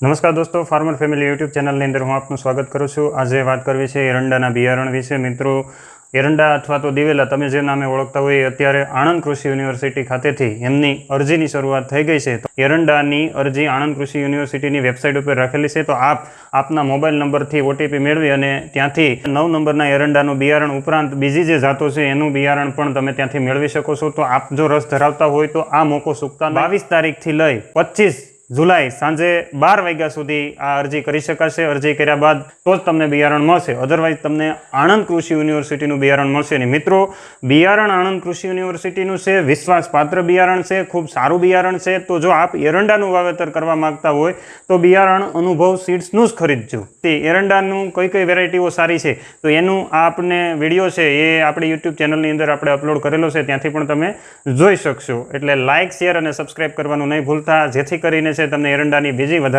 નમસ્કાર દોસ્તો farmer family YouTube ચેનલની અંદર હું આપનું સ્વાગત કરું છું. આજે વાત કરવી છે એરંડાના બિયારણ વિશે. મિત્રો, એરંડા અથવા તો દિવેલા, તમે જે નામે ઓળખતા હોય અત્યારે આણંદ કૃષિ યુનિવર્સિટી ખાતેથી એમની અરજીની શરૂઆત થઈ ગઈ છે. તો એરંડાની અરજી આણંદ કૃષિ યુનિવર્સિટીની વેબસાઇટ ઉપર રાખેલી છે. તો આપ આપના મોબાઈલ નંબરથી ઓટીપી મેળવી અને ત્યાંથી નવ નંબરના એરંડાનું બિયારણ ઉપરાંત બીજી જે જાતો છે એનું બિયારણ પણ તમે ત્યાંથી મેળવી શકો છો. તો આપ જો રસ ધરાવતા હોય તો આ મોકો સુકતા બાવીસ તારીખથી લઈ પચીસ જુલાઈ સાંજે બાર વાગ્યા સુધી આ અરજી કરી શકાશે. અરજી કર્યા બાદ તો જ તમને બિયારણ મળશે. અધરવાઇઝ તમને આણંદ કૃષિ યુનિવર્સિટીનું બિયારણ મળશે નહીં. મિત્રો, બિયારણ આણંદ કૃષિ યુનિવર્સિટીનું છે, વિશ્વાસપાત્ર બિયારણ છે, ખૂબ સારું બિયારણ છે. તો જો આપ એરંડાનું વાવેતર કરવા માંગતા હોય, તો બિયારણ અનુભવ સીડ્સનું જ ખરીદજો. તે એરંડાનું કઈ કઈ વેરાયટીઓ સારી છે, તો એનું આ આપણને વીડિયો છે, એ આપણી યુટ્યુબ ચેનલની અંદર આપણે અપલોડ કરેલો છે, ત્યાંથી પણ તમે જોઈ શકશો. એટલે લાઇક શેર અને સબસ્ક્રાઇબ કરવાનું નહીં ભૂલતા. જેથી કરીને છે. તમને એરંડાની બીજી વધારે